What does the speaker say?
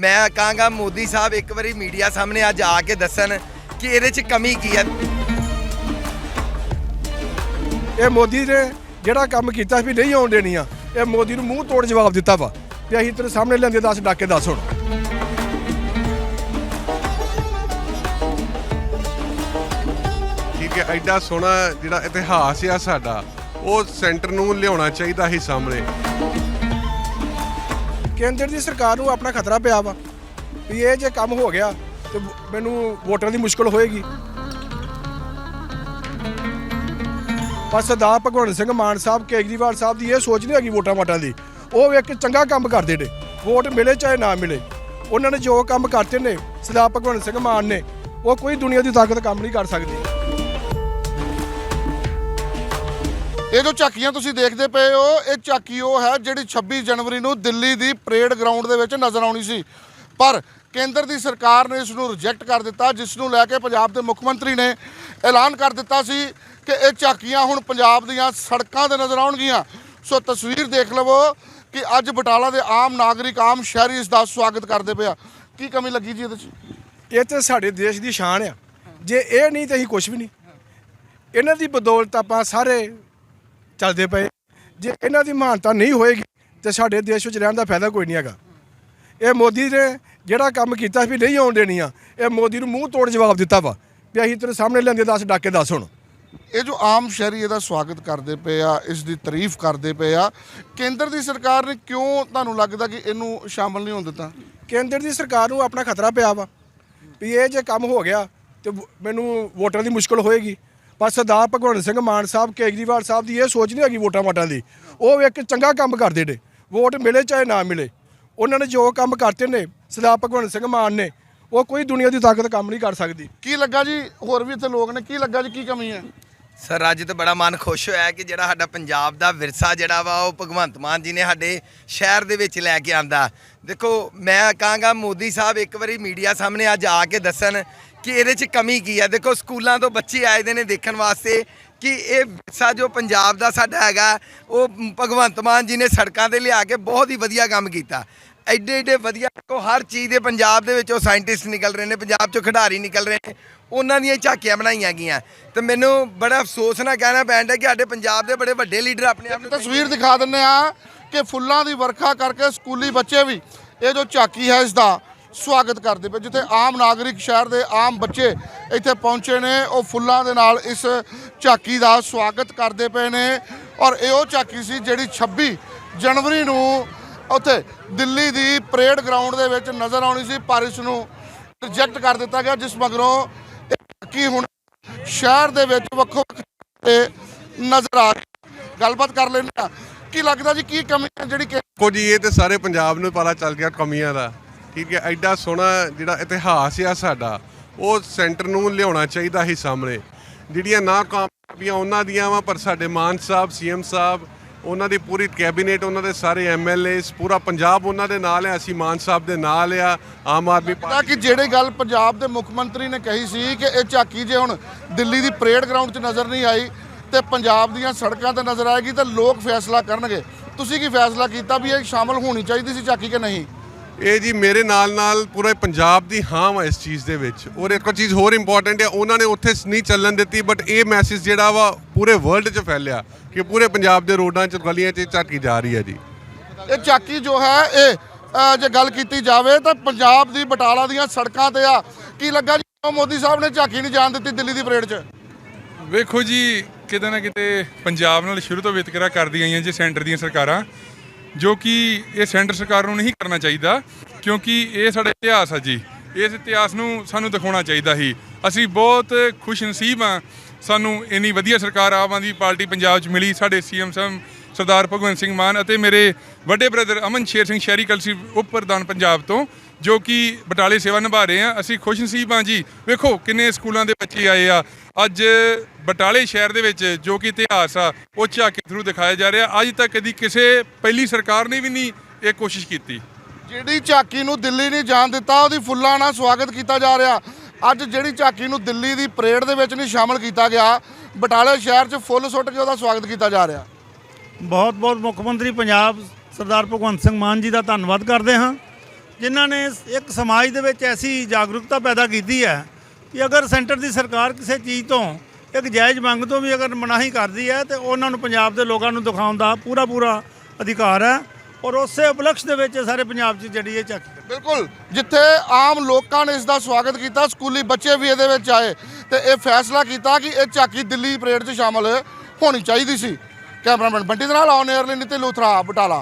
ਮੈਂ ਕਹਾਂਗਾ ਮੋਦੀ ਸਾਹਿਬ ਇੱਕ ਵਾਰੀ ਮੀਡੀਆ ਸਾਹਮਣੇ ਅੱਜ ਆ ਕੇ ਦੱਸਣ ਕਿ ਇਹਦੇ 'ਚ ਕਮੀ ਕੀ ਹੈ। ਇਹ ਮੋਦੀ ਨੇ ਜਿਹੜਾ ਕੰਮ ਕੀਤਾ ਵੀ ਨਹੀਂ ਆਉਣ ਦੇਣੀਆਂ ਇਹ ਮੋਦੀ ਨੂੰ ਮੂੰਹ ਤੋੜ ਜਵਾਬ ਦਿੱਤਾ ਵਾ ਵੀ ਅਸੀਂ ਤੇਰੇ ਸਾਹਮਣੇ ਲੈਂਦੇ 10 ਡਾਕੇ ਦੱਸ ਹੁਣ। ਠੀਕ ਹੈ ਐਡਾ ਸੋਹਣਾ ਜਿਹੜਾ ਇਤਿਹਾਸ ਆ ਸਾਡਾ ਉਹ ਸੈਂਟਰ ਨੂੰ ਲਿਆਉਣਾ ਚਾਹੀਦਾ ਸੀ ਸਾਹਮਣੇ। ਕੇਂਦਰ ਦੀ ਸਰਕਾਰ ਨੂੰ ਆਪਣਾ ਖਤਰਾ ਪਿਆ ਵਾ ਵੀ ਇਹ ਜੇ ਕੰਮ ਹੋ ਗਿਆ ਤੇ ਮੈਨੂੰ ਵੋਟਰਾਂ ਦੀ ਮੁਸ਼ਕਲ ਹੋਏਗੀ। ਪਰ ਸਰਦਾਰ ਭਗਵੰਤ ਸਿੰਘ ਮਾਨ ਸਾਹਿਬ, ਕੇਜਰੀਵਾਲ ਸਾਹਿਬ ਦੀ ਇਹ ਸੋਚ ਨਹੀਂ ਹੈਗੀ ਵੋਟਾਂ ਵਾਟਾਂ ਦੀ। ਉਹ ਇੱਕ ਚੰਗਾ ਕੰਮ ਕਰਦੇ ਨੇ। ਵੋਟ ਮਿਲੇ ਚਾਹੇ ਨਾ ਮਿਲੇ। ਉਹਨਾਂ ਨੇ ਜੋ ਕੰਮ ਕਰਤੇ ਨੇ, ਸਰਦਾਰ ਭਗਵੰਤ ਸਿੰਘ ਮਾਨ ਨੇ, ਉਹ ਕੋਈ ਦੁਨੀਆ ਦੀ ਤਾਕਤ ਕੰਮ ਨਹੀਂ ਕਰ ਸਕਦੀ। ਇਹ ਜੋ ਝਾਕੀਆਂ ਤੁਸੀਂ ਦੇਖਦੇ ਪਏ ਹੋ, ਇਹ ਝਾਕੀ ਉਹ ਹੈ ਜਿਹੜੀ 26 ਜਨਵਰੀ ਨੂੰ ਦਿੱਲੀ ਦੀ ਪਰੇਡ ਗਰਾਊਂਡ ਦੇ ਵਿੱਚ ਨਜ਼ਰ ਆਉਣੀ ਸੀ। ਪਰ ਕੇਂਦਰ ਦੀ ਸਰਕਾਰ ਨੇ ਇਸ ਨੂੰ ਰਿਜੈਕਟ ਕਰ ਦਿੱਤਾ ਜਿਸ ਨੂੰ ਲੈ ਕੇ ਪੰਜਾਬ ਦੇ ਮੁੱਖ ਮੰਤਰੀ ਨੇ ਐਲਾਨ ਕਰ ਦਿੱਤਾ ਸੀ ਕਿ ਇਹ ਝਾਕੀਆਂ ਹੁਣ ਪੰਜਾਬ ਦੀਆਂ ਸੜਕਾਂ ਤੇ ਨਜ਼ਰ ਆਉਣਗੀਆਂ। ਸੋ ਤਸਵੀਰ ਦੇਖ ਲਵੋ ਕਿ ਅੱਜ ਬਟਾਲਾ ਦੇ ਆਮ ਨਾਗਰਿਕ, ਆਮ ਸ਼ਹਿਰੀ ਇਸ ਦਾ ਸਵਾਗਤ ਕਰਦੇ ਪਿਆ ਕੀ ਕਮੀ ਲੱਗੀ ਜੀ ਇਹਦੇ 'ਚ? ਇਹ ਤੇ ਸਾਡੇ ਦੇਸ਼ ਦੀ ਸ਼ਾਨ ਆ। ਜੇ ਇਹ ਨਹੀਂ ਤੇ ਅਸੀਂ ਕੁਝ ਵੀ ਨਹੀਂ। ਇਹਨਾਂ ਦੀ ਬਦੌਲਤ ਆਪਾਂ ਸਾਰੇ ਚੱਲਦੇ ਪਏ। ਜੇ ਇਹਨਾਂ ਦੀ ਮਹਾਨਤਾ ਨਹੀਂ ਹੋਏਗੀ ਤੇ ਸਾਡੇ ਦੇਸ਼ ਵਿੱਚ ਰਹਿਣ ਦਾ ਫਾਇਦਾ ਕੋਈ ਨਹੀਂ ਹੈਗਾ। ਇਹ ਮੋਦੀ ਨੇ ਜਿਹੜਾ ਕੰਮ ਕੀਤਾ ਵੀ ਨਹੀਂ ਆਉਣ ਦੇਣੀਆਂ ਇਹ ਮੋਦੀ ਨੂੰ ਮੂੰਹ ਤੋੜ ਜਵਾਬ ਦਿੱਤਾ ਵਾ ਵੀ ਅਸੀਂ ਤੇਰੇ ਸਾਹਮਣੇ ਲੈਂਦੇ 10 ਡਾਕੇ ਦੱਸ ਹੁਣ। ਇਹ ਜੋ ਆਮ ਸ਼ਹਿਰੀ ਇਹਦਾ ਸਵਾਗਤ ਕਰਦੇ ਪਏ ਆ ਇਸ ਦੀ ਤਾਰੀਫ ਕਰਦੇ ਪਏ ਆ ਕੇਂਦਰ ਦੀ ਸਰਕਾਰ ਨੇ ਕਿਉਂ ਤੁਹਾਨੂੰ ਲੱਗਦਾ ਕਿ ਇਹਨੂੰ ਸ਼ਾਮਲ ਨਹੀਂ ਹੋਣ ਦਿੱਤਾ? ਕੇਂਦਰ ਦੀ ਸਰਕਾਰ ਨੂੰ ਆਪਣਾ ਖਤਰਾ ਪਿਆ ਵਾ ਵੀ ਇਹ ਜੇ ਕੰਮ ਹੋ ਗਿਆ ਤੇ ਮੈਨੂੰ ਵੋਟਾਂ ਦੀ ਮੁਸ਼ਕਲ ਹੋਏਗੀ। ਪਰ ਸਰਦਾਰ ਭਗਵੰਤ ਸਿੰਘ ਮਾਨ ਸਾਹਿਬ ਕੇਜਰੀਵਾਲ ਸਾਹਿਬ ਦੀ ਇਹ ਸੋਚ ਨਹੀਂ ਹੈਗੀ ਵੋਟਾਂ ਵਾਟਾਂ ਦੀ। ਉਹ ਇੱਕ ਚੰਗਾ ਕੰਮ ਕਰਦੇ ਨੇ। ਵੋਟ ਮਿਲੇ ਚਾਹੇ ਨਾ ਮਿਲੇ। ਉਹਨਾਂ ਨੇ ਜੋ ਕੰਮ ਕਰਤੇ ਨੇ ਸਰਦਾਰ ਭਗਵੰਤ ਸਿੰਘ ਮਾਨ ਨੇ ਉਹ ਕੋਈ ਦੁਨੀਆ ਦੀ ਤਾਕਤ ਕੰਮ ਨਹੀਂ ਕਰ ਸਕਦੀ। ਕੀ ਲੱਗਾ ਜੀ? ਹੋਰ ਵੀ ਇੱਥੇ ਲੋਕ ਨੇ। ਕੀ ਲੱਗਾ ਜੀ? ਕੀ ਕਮੀ ਹੈ? ਸਰ ਅੱਜ ਤਾਂ ਬੜਾ ਮਨ ਖੁਸ਼ ਹੋਇਆ ਕਿ ਜਿਹੜਾ ਸਾਡਾ ਪੰਜਾਬ ਦਾ ਵਿਰਸਾ ਜਿਹੜਾ ਵਾ ਉਹ ਭਗਵੰਤ ਮਾਨ ਜੀ ਨੇ ਸਾਡੇ ਸ਼ਹਿਰ ਦੇ ਵਿੱਚ ਲੈ ਕੇ ਆਂਦਾ। ਦੇਖੋ ਮੈਂ ਕਹਾਂਗਾ ਮੋਦੀ ਸਾਹਿਬ ਇੱਕ ਵਾਰੀ ਮੀਡੀਆ ਸਾਹਮਣੇ ਅੱਜ ਆ ਕੇ ਦੱਸਣ ਕਿ ਇਹਦੇ 'ਚ ਕਮੀ ਕੀ ਹੈ ਦੇਖੋ, ਸਕੂਲਾਂ ਤੋਂ ਬੱਚੇ ਆਏ ਦੇ ਨੇ ਦੇਖਣ ਵਾਸਤੇ ਕਿ ਇਹ ਵਿਰਸਾ ਜੋ ਪੰਜਾਬ ਦਾ ਸਾਡਾ ਹੈਗਾ, ਉਹ ਭਗਵੰਤ ਮਾਨ ਜੀ ਨੇ ਸੜਕਾਂ ਤੇ ਲਿਆ ਕੇ ਬਹੁਤ ਹੀ ਵਧੀਆ ਕੰਮ ਕੀਤਾ। ਐਡੇ ਐਡੇ ਵਧੀਆ, ਦੇਖੋ, ਹਰ ਚੀਜ਼ ਦੇ ਪੰਜਾਬ ਦੇ ਵਿੱਚੋਂ ਸਾਇੰਟਿਸਟ ਨਿਕਲ ਰਹੇ ਨੇ, ਪੰਜਾਬ ਚੋਂ ਖਿਡਾਰੀ ਨਿਕਲ ਰਹੇ ਨੇ, ਉਹਨਾਂ ਦੀਆਂ ਝਾਕੀਆਂ ਬਣਾਈਆਂ ਗਈਆਂ। ਤੇ ਮੈਨੂੰ ਬੜਾ ਅਫਸੋਸ ਨਾਲ ਕਹਿਣਾ ਪੈਂਦਾ ਕਿ ਸਾਡੇ ਪੰਜਾਬ ਦੇ ਬੜੇ ਵੱਡੇ ਲੀਡਰ ਆਪਣੇ ਆਪ ਨੂੰ ਤਸਵੀਰ ਦਿਖਾ ਦਿੰਨੇ ਆ ਕਿ ਫੁੱਲਾਂ ਦੀ ਵਰਖਾ ਕਰਕੇ ਸਕੂਲੀ ਬੱਚੇ ਵੀ, ਇਹ ਜੋ ਝਾਕੀ ਹੈ ਇਸ ਦਾ ਸਵਾਗਤ ਕਰਦੇ ਪਏ, ਜਿੱਥੇ ਆਮ ਨਾਗਰਿਕ ਸ਼ਹਿਰ ਦੇ ਆਮ ਬੱਚੇ ਇੱਥੇ ਪਹੁੰਚੇ ਨੇ, ਉਹ ਫੁੱਲਾਂ ਦੇ ਨਾਲ ਇਸ ਝਾਕੀ ਦਾ ਸਵਾਗਤ ਕਰਦੇ ਪਏ ਨੇ। ਔਰ ਇਹ ਉਹ ਝਾਕੀ ਸੀ ਜਿਹੜੀ 26 ਜਨਵਰੀ ਨੂੰ ਉੱਥੇ ਦਿੱਲੀ ਦੀ ਪਰੇਡ ਗਰਾਊਂਡ ਦੇ ਵਿੱਚ ਨਜ਼ਰ ਆਉਣੀ ਸੀ, ਪਰ ਇਸ ਨੂੰ ਰਿਜੈਕਟ ਕਰ ਦਿੱਤਾ ਗਿਆ, ਜਿਸ ਮਗਰੋਂ ਇਹ ਝਾਕੀ ਹੁਣ ਸ਼ਹਿਰ ਦੇ ਵਿੱਚ ਵੱਖੋ ਵੱਖ ਤੇ ਨਜ਼ਰ ਆ ਰਹੀ ਗੱਲਬਾਤ ਕਰ ਲੈਂਦੇ ਆ ਕੀ ਲੱਗਦਾ ਜੀ, ਕੀ ਕਮੀ ਜਿਹੜੀ ਕਿ ਕੁਝ ਇਹ ਤੇ ਸਾਰੇ ਪੰਜਾਬ ਨੂੰ ਪਤਾ ਚੱਲ ਗਿਆ ਕਮੀਆਂ ਦਾ। ਠੀਕ ਹੈ ਐਡਾ ਸੋਹਣਾ ਜਿਹੜਾ ਇਤਿਹਾਸ ਆ ਸਾਡਾ ਉਹ ਸੈਂਟਰ ਨੂੰ ਲਿਆਉਣਾ ਚਾਹੀਦਾ ਸੀ ਸਾਹਮਣੇ। ਜਿਹੜੀਆਂ ਨਾ ਕਾਮਯਾਬੀਆਂ ਉਹਨਾਂ ਦੀਆਂ ਵਾ ਪਰ ਸਾਡੇ ਮਾਨ ਸਾਹਿਬ ਸੀਐਮ ਸਾਹਿਬ ਉਹਨਾਂ ਦੀ ਪੂਰੀ ਕੈਬਨਿਟ ਉਹਨਾਂ ਦੇ ਸਾਰੇ ਐਮਐਲਏਸ ਪੂਰਾ ਪੰਜਾਬ ਉਹਨਾਂ ਦੇ ਨਾਲ ਹੈ ਅਸੀਂ ਮਾਨ ਸਾਹਿਬ ਦੇ ਨਾਲ ਆ ਆਮ ਆਦਮੀ ਤਾਂ ਪਾਰਟੀ ਕਿ ਜਿਹੜੇ ਗੱਲ ਪੰਜਾਬ ਦੇ ਮੁੱਖ ਮੰਤਰੀ ਨੇ ਕਹੀ ਸੀ ਕਿ ਇਹ ਝਾਕੀ ਜੇ ਹੁਣ ਦਿੱਲੀ ਦੀ ਪਰੇਡ ਗਰਾਊਂਡ 'ਚ ਨਜ਼ਰ ਨਹੀਂ ਆਈ ਤੇ ਪੰਜਾਬ ਦੀਆਂ ਸੜਕਾਂ ਤੇ ਨਜ਼ਰ ਆਏਗੀ ਤਾਂ ਲੋਕ ਫੈਸਲਾ ਕਰਨਗੇ। ਤੁਸੀਂ ਕੀ ਫੈਸਲਾ ਕੀਤਾ ਵੀ ਇਹ ਸ਼ਾਮਲ ਹੋਣੀ ਚਾਹੀਦੀ ਸੀ ਝਾਕੀ ਕਿ ਨਹੀਂ? ਇਹ ਜੀ ਮੇਰੇ ਨਾਲ ਨਾਲ ਪੂਰੇ ਪੰਜਾਬ ਦੀ ਹਾਂ ਵਾ ਇਸ ਚੀਜ਼ ਦੇ ਵਿੱਚ। ਔਰ ਇੱਕ ਚੀਜ਼ ਹੋਰ ਇੰਪੋਰਟੈਂਟ ਹੈ ਉਹਨਾਂ ਨੇ ਉੱਥੇ ਨਹੀਂ ਚੱਲਣ ਦਿੱਤੀ ਬਟ ਇਹ ਮੈਸੇਜ ਜਿਹੜਾ ਵਾ ਪੂਰੇ ਵਰਲਡ 'ਚ ਫੈਲਿਆ ਕਿ ਪੂਰੇ ਪੰਜਾਬ ਦੇ ਰੋਡਾਂ 'ਚ ਗਲੀਆਂ 'ਚ ਝਾਕੀ ਜਾ ਰਹੀ ਹੈ ਜੀ। ਇਹ ਝਾਕੀ ਜੋ ਹੈ ਇਹ ਜੇ ਗੱਲ ਕੀਤੀ ਜਾਵੇ ਤਾਂ ਪੰਜਾਬ ਦੀ ਬਟਾਲਾ ਦੀਆਂ ਸੜਕਾਂ ਤੇ ਆ ਕੀ ਲੱਗਾ ਜੀ? ਕਿਉਂ ਮੋਦੀ ਸਾਹਿਬ ਨੇ ਝਾਕੀ ਨਹੀਂ ਜਾਣ ਦਿੱਤੀ ਦਿੱਲੀ ਦੀ ਪਰੇਡ 'ਚ। ਵੇਖੋ ਜੀ ਕਿਤੇ ਨਾ ਕਿਤੇ ਪੰਜਾਬ ਨਾਲ ਸ਼ੁਰੂ ਤੋਂ ਵਿਤਕਰਾ ਕਰਦੀਆਂ ਆਈਆਂ ਜੀ ਸੈਂਟਰ ਦੀਆਂ ਸਰਕਾਰਾਂ। ਜੋ ਕਿ ਇਹ ਸੈਂਟਰ ਸਰਕਾਰ ਨੂੰ ਨਹੀਂ ਕਰਨਾ ਚਾਹੀਦਾ, ਕਿਉਂਕਿ ਇਹ ਸਾਡਾ ਇਤਿਹਾਸ ਆ ਜੀ। ਇਸ ਇਤਿਹਾਸ ਨੂੰ ਸਾਨੂੰ ਦਿਖਾਉਣਾ ਚਾਹੀਦਾ ਸੀ ਅਸੀਂ ਬਹੁਤ ਖੁਸ਼ ਨਸੀਬ ਆ, ਸਾਨੂੰ ਇੰਨੀ ਵਧੀਆ ਸਰਕਾਰ ਆਮ ਆਦਮੀ ਪਾਰਟੀ ਪੰਜਾਬ 'ਚ ਮਿਲੀ, ਸਾਡੇ ਸੀਐਮ ਸਾਹਿਬ ਸਰਦਾਰ ਭਗਵੰਤ ਸਿੰਘ ਮਾਨ ਅਤੇ ਮੇਰੇ ਵੱਡੇ ਬ੍ਰਦਰ ਅਮਨ ਸ਼ੇਰ ਸਿੰਘ ਸ਼ਹਿਰੀ ਕਲਸੀ ਉਪ ਪ੍ਰਧਾਨ ਪੰਜਾਬ ਤੋਂ, ਜੋ ਕਿ ਬਟਾਲੇ ਸੇਵਾ ਨਿਭਾ ਰਹੇ ਆ। ਅਸੀਂ ਖੁਸ਼ ਨਸੀਬ ਹਾਂ ਜੀ। ਵੇਖੋ ਕਿੰਨੇ ਸਕੂਲਾਂ ਦੇ ਬੱਚੇ ਆਏ ਆ। ਅੱਜ ਬਟਾਲੇ ਸ਼ਹਿਰ ਦੇ ਵਿੱਚ ਜੋ ਕਿ ਇਤਿਹਾਸ ਆ ਉਹ ਝਾਕੀ ਥਰੂ ਦਿਖਾਇਆ ਜਾ ਰਿਹਾ। ਅੱਜ ਤੱਕ ਕਦੀ ਕਿਸੇ ਪਹਿਲੀ ਸਰਕਾਰ ਨੇ ਵੀ ਨਹੀਂ ਇਹ ਕੋਸ਼ਿਸ਼ ਕੀਤੀ। ਜਿਹੜੀ ਝਾਕੀ ਨੂੰ ਦਿੱਲੀ ਨਹੀਂ ਜਾਣ ਦਿੱਤਾ ਉਹਦੀ ਫੁੱਲਾਂ ਨਾਲ ਸਵਾਗਤ ਕੀਤਾ ਜਾ ਰਿਹਾ। ਅੱਜ ਜਿਹੜੀ ਝਾਕੀ ਨੂੰ ਦਿੱਲੀ ਦੀ ਪਰੇਡ ਦੇ ਵਿੱਚ ਨਹੀਂ ਸ਼ਾਮਲ ਕੀਤਾ ਗਿਆ ਬਟਾਲੇ ਸ਼ਹਿਰ 'ਚ ਫੁੱਲ ਸੁੱਟ ਕੇ ਉਹਦਾ ਸਵਾਗਤ ਕੀਤਾ ਜਾ ਰਿਹਾ। ਬਹੁਤ ਬਹੁਤ ਮੁੱਖ ਮੰਤਰੀ ਪੰਜਾਬ ਸਰਦਾਰ ਭਗਵੰਤ ਸਿੰਘ ਮਾਨ ਜੀ ਦਾ ਧੰਨਵਾਦ ਕਰਦੇ ਹਾਂ ਜਿਨ੍ਹਾਂ ਨੇ ਇੱਕ ਸਮਾਜ ਦੇ ਵਿੱਚ ਐਸੀ ਜਾਗਰੂਕਤਾ ਪੈਦਾ ਕੀਤੀ ਹੈ ਕਿ ਅਗਰ ਸੈਂਟਰ ਦੀ ਸਰਕਾਰ ਕਿਸੇ ਚੀਜ਼ ਤੋਂ ਇੱਕ ਜਾਇਜ਼ ਮੰਗ ਤੋਂ ਵੀ ਅਗਰ ਮਨਾਹੀ ਕਰਦੀ ਹੈ ਤੇ ਉਹਨਾਂ ਨੂੰ ਪੰਜਾਬ ਦੇ ਲੋਕਾਂ ਨੂੰ ਦਿਖਾਉਣ ਦਾ ਪੂਰਾ ਪੂਰਾ ਅਧਿਕਾਰ ਹੈ ਔਰ ਉਸੇ ਉਪਲਕਸ਼ ਦੇ ਵਿੱਚ ਸਾਰੇ ਪੰਜਾਬ 'ਚ ਜਿਹੜੀ ਇਹ ਚੱਕ ਬਿਲਕੁਲ, ਜਿੱਥੇ ਆਮ ਲੋਕਾਂ ਨੇ ਇਸ ਦਾ ਸਵਾਗਤ ਕੀਤਾ, ਸਕੂਲੀ ਬੱਚੇ ਵੀ ਇਹਦੇ ਵਿੱਚ ਆਏ ਤੇ ਇਹ ਫੈਸਲਾ ਕੀਤਾ ਕਿ ਇਹ ਝਾਕੀ ਦਿੱਲੀ ਪਰੇਡ 'ਚ ਸ਼ਾਮਲ ਹੋਣੀ ਚਾਹੀਦੀ ਸੀ। ਕੈਮਰਾਮੈਨ ਬੰਟੀ ਦੇ ਨਾਲ ਆਨ 에ਅਰ ਲਈ ਨਿਤਿਨ ਲੂਥਰਾ, ਬਟਾਲਾ।